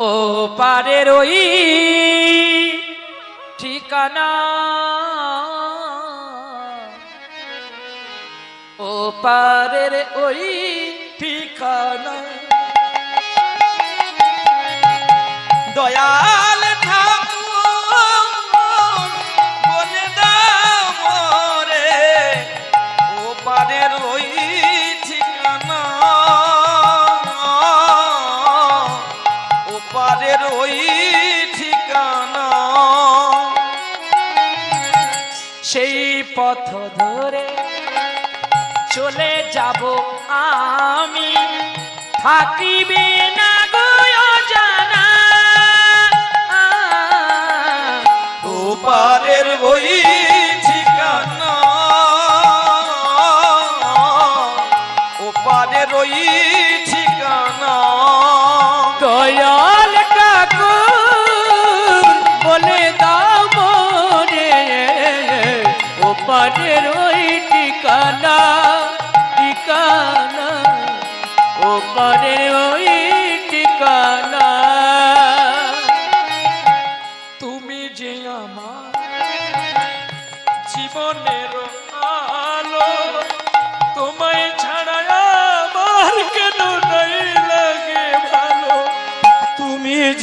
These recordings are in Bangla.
ও পারে রই ঠিকানা। ও পারের ওই ঠিকানা। পথ ধরে চলে যাব আমি। থাকিবে না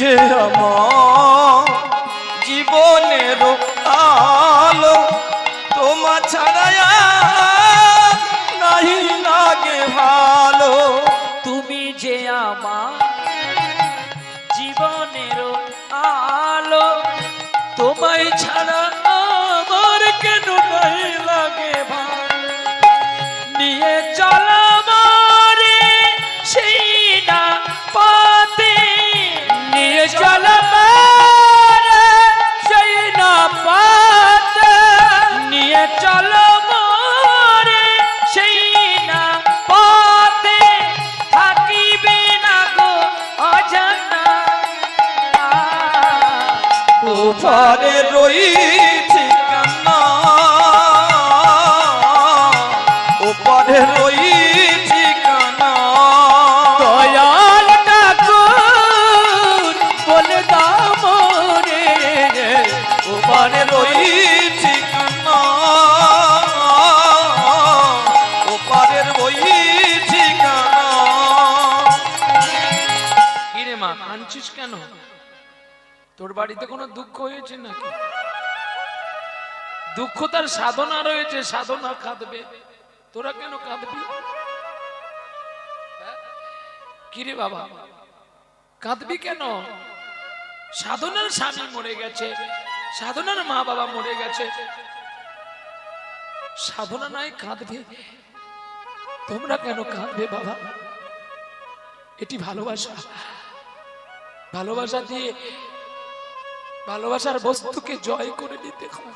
যে আমার জীবনের আলো, তোমার ছাড়া নাহি লাগে ভালো। তুমি যে জীবনের আলো, তোমায় ছাড়া চল মারে সেই না থাকিবে না গো অজানা। ওপারের ওই ঠিকানা ওপারের ওই ঠিকানা দয়াল ঠাকুর বলে মোরে। ওপারের মা কাঁদছিস কেন? তোর বাড়িতে কোনো দুঃখ হয়েছে নাকি? দুঃখ তার সাধনা রয়েছে, সাধনা কাঁদবে। তোরা কেন কাঁদবি? হ্যাঁ? কিরে বাবা, কাঁদবি কেন? সাধনার স্বামী মরে গেছে, সাধনার মা বাবা মরে গেছে। সাধনা নাই, কাঁদবে। তোমরা কেন কাঁদবে বাবা? এটি ভালোবাসা। ভালোবাসা দিয়ে ভালোবাসার বস্তুকে জয় করে নিতে হয়।